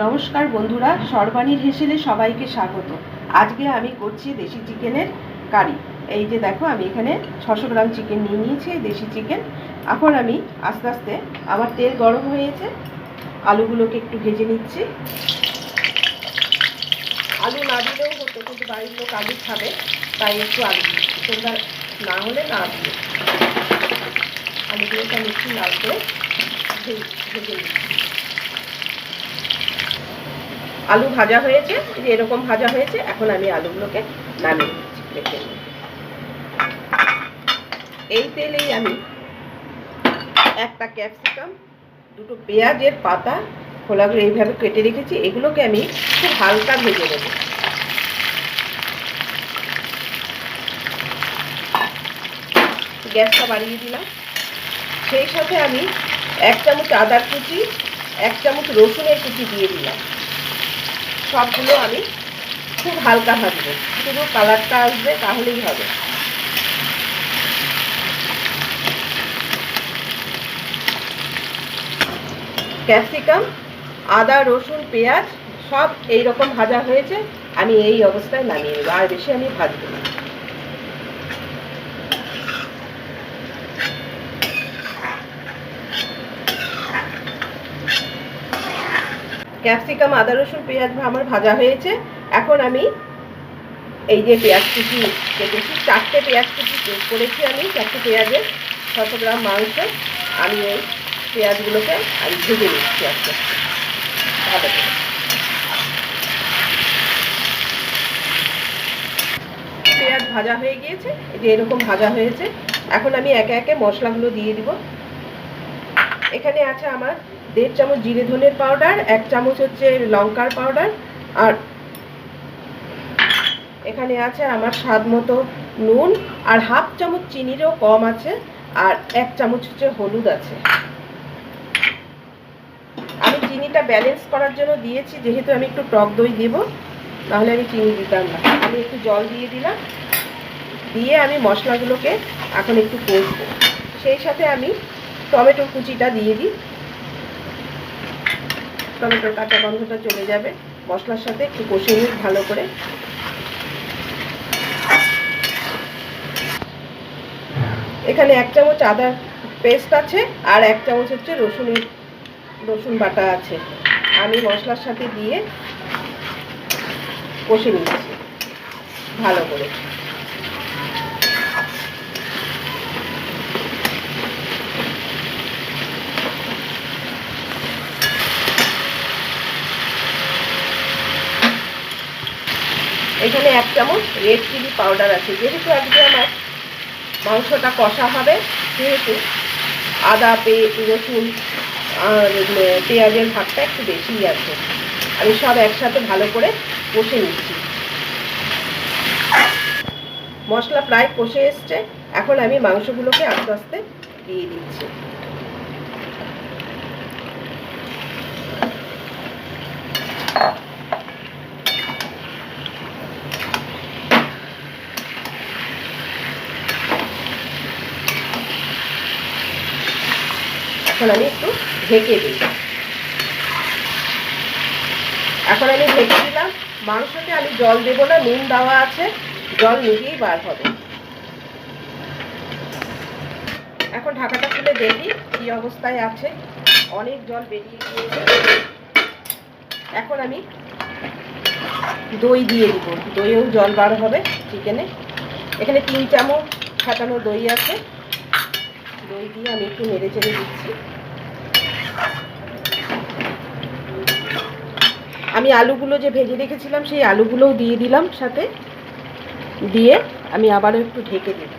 নমস্কার বন্ধুরা সর্বাণীর হেসেলে সবাইকে স্বাগত। আজকে আমি করছি দেশি চিকেনের কারি। এই যে দেখো, আমি এখানে ছশো গ্রাম চিকেন নিয়ে নিয়েছি দেশি চিকেন। এখন আমি আস্তে আস্তে আমার তেল গরম হয়েছে আলুগুলোকে একটু ভেজে নিচ্ছি। আলু না দিলেও হতো, কিন্তু বাড়ির লোক আলু খাবে, তাই একটু আলু তোমরা না হলে না দিও। আলুগুলোকে আমি একটু ভে- ভেজে নিচ্ছি। আলু ভাজা হয়েছে যে এরকম ভাজা হয়েছে, এখন আমি আলুগুলোকে নামিয়ে রেখে এই তেলেই আমি একটা ক্যাপসিকাম, দুটো পেঁয়াজের পাতা খোলাগুলো এইভাবে কেটে রেখেছি, এগুলোকে আমি খুব হালকা ভেজে নেব। গ্যাসটা বাড়িয়ে দিলাম। সেই সাথে আমি এক চামচ আদার কুচি, এক চামচ রসুনের কুচি দিয়ে দিলাম। সবগুলো আমি খুব হালকা ভাজবো। শুধু কালারটা আসবে তাহলেই হবে। ক্যাপসিকাম, আদা, রসুন, পেঁয়াজ সব এই রকম ভাজা হয়েছে, আমি এই অবস্থায় নামিয়ে নেব। আর বেশি আমি ভাজবো না। ক্যাপসিকাম, আদা, রসুন, পেঁয়াজ, আমার ভাজা হয়েছে। এখন আমি এই যে পেঁয়াজ কুচি কেটেছি, চারটে পেঁয়াজ কুচি করেছি আমি, চারটে পেঁয়াজের ছশো গ্রাম মাংস। আমি এই পেঁয়াজগুলোকে আমি ভেজে নিচ্ছি আস্তে পেঁয়াজ ভাজা হয়ে গিয়েছে যে এরকম ভাজা হয়েছে। এখন আমি একে একে মশলাগুলো দিয়ে দিব। এখানে আছে আমার দেড় চামচ জিরে ধনের পাউডার এক চামচ হচ্ছে লঙ্কার পাউডার আর এখানে আছে আমার স্বাদ মতো নুন, আর হাফ চামচ চিনিরও কম আছে, আর এক চামচ হচ্ছে হলুদ আছে। আমি চিনিটা ব্যালেন্স করার জন্য দিয়েছি, যেহেতু আমি একটু টক দই দেব, তাহলে আমি চিনি দিতাম না। আমি একটু জল দিয়ে দিলাম, দিয়ে আমি মশলাগুলোকে এখন একটু কষবো। সেই সাথে আমি টমেটোর কুচিটা দিয়ে দিই। টমেটোর কাঁচা গন্ধটা চলে যাবে। মশলার সাথে একটু কষে নিই ভালো করে। এখানে এক চামচ আদা পেস্ট আছে আর এক চামচ হচ্ছে রসুনের রসুন বাটা আছে। আমি মশলার সাথে দিয়ে কষে নিচ্ছি। ভালো করে। এখানে এক চামচ রেড চিলি পাউডার আছে। যেহেতু আজকে আমার মাংসটা কষা হবে, সেহেতু আদা, পে, রসুন আর পেঁয়াজের ভাগটা একটু বেশিই আছে। আমি সব একসাথে ভালো করে কষে নিচ্ছি। মশলা প্রায় কষে এসছে। এখন আমি মাংসগুলোকে আস্তে আস্তে দিয়ে দিচ্ছি। এখন আমি একটু ঢেকে দিই এখন আমি ঢেকে দিলাম। মাংসতে আমি জল দেবো না, নুন দেওয়া আছে, জল নিজেই বার হবে। এখন ঢাকাটা খুলে দেখি কি অবস্থায় আছে। অনেক জল বেরিয়ে গিয়েছে। এখন আমি দই দিয়ে দিব। দইয়েও জল বার হবে চিকেনে। এখানে তিন চামচ ফাটানো দই আছে। দই দিয়ে আমি একটু নেড়ে চেড়ে দিচ্ছি। আমি আলুগুলো যে ভেজে রেখেছিলাম, সেই আলুগুলোও দিয়ে দিলাম সাথে। দিয়ে আমি আবারও একটু ঢেকে দিই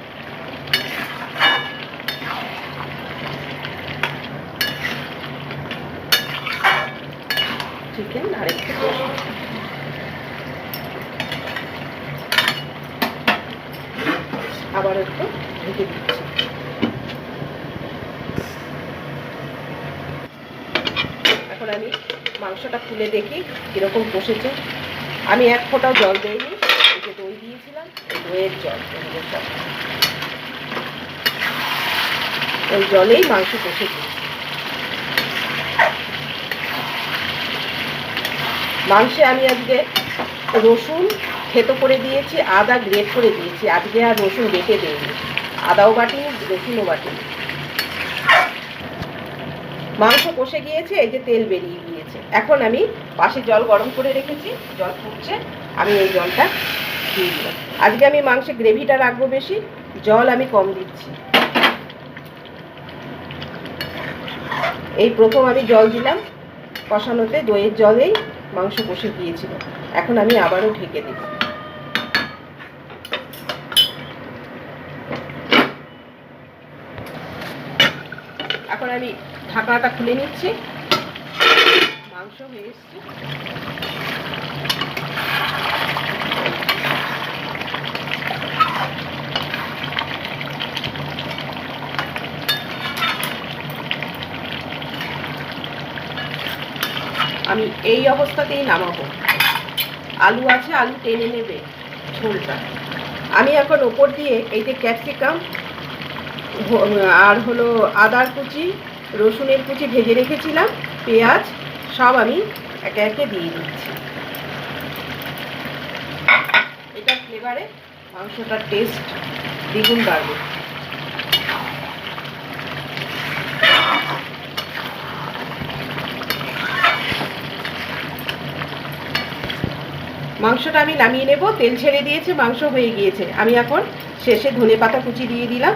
চিকেন আর আবার একটু ঢেকে দিচ্ছি এখন আমি মাংসটা খুলে দেখি কীরকম কষেছে। আমি এক ফোঁটাও জল দিইনি যে দই দিয়েছিলাম দইয়ের জল। ওই জলেই মাংস কষেছে মাংসে আমি আজকে রসুন থেতো করে দিয়েছি, আদা গ্রেট করে দিয়েছি। আজকে আর রসুন বেটে দিইনি। আদাও বাটিনি রসুনও বাটিনি মাংস কষে গিয়েছে, এই যে তেল বেরিয়ে গিয়েছে। এখন আমি পাশে জল গরম করে রেখেছি, জল ফুটছে, আমি এই জলটা দিয়ে দিলাম। আজকে আমি মাংসে গ্রেভিটা রাখব বেশি, জল আমি কম দিচ্ছি। এই প্রথম আমি জল দিলাম, কষানোতে দইয়ের জলেই মাংস কষে গিয়েছিল। এখন আমি আবারও ঢেকে দিই এখন আমি ঢাকনাটা খুলে নিচ্ছি। মাংস হয়ে এসছে। আমি এই অবস্থাতেই নামাবো। আলু আছে, আলু টেনে নেবে ঝোলটা। আমি এখন ওপর দিয়ে এই যে ক্যাপসিকাম আর হলো আদার কুচি, রসুনের কুচি ভেজে রেখেছিলাম, পেঁয়াজ, সব আমি একে একে দিয়ে দিচ্ছি। এটা ফ্লেভারে মাংসটার টেস্ট দ্বিগুণ বাড়বে। মাংসটা আমি নামিয়ে নেব, তেল ছেড়ে দিয়েছে, মাংস হয়ে গিয়েছে। আমি এখন শেষে ধনে পাতা কুচি দিয়ে দিলাম।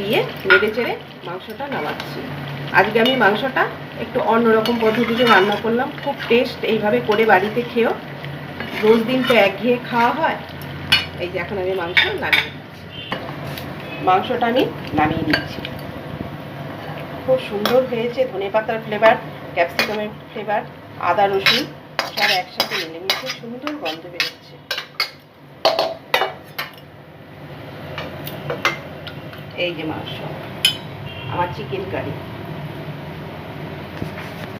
দিয়ে নেড়ে চেড়ে মাংসটা নামাচ্ছি। আজকে আমি মাংসটা একটু অন্যরকম পদ্ধতিতে রান্না করলাম। খুব টেস্ট এইভাবে করে বাড়িতে খেয়েও। রোজ দিন তো একঘেয়ে খাওয়া হয়। এই যে এখন আমি মাংস নামিয়ে মাংসটা আমি নামিয়ে দিচ্ছি খুব সুন্দর হয়েছে ধনে পাতার ফ্লেভার ক্যাপসিকামের ফ্লেভার আদা রসুন সব একসাথে মিলেমিশে সুন্দর গন্ধ বেরোচ্ছে। এই যে মাংস আমার চিকেন কারি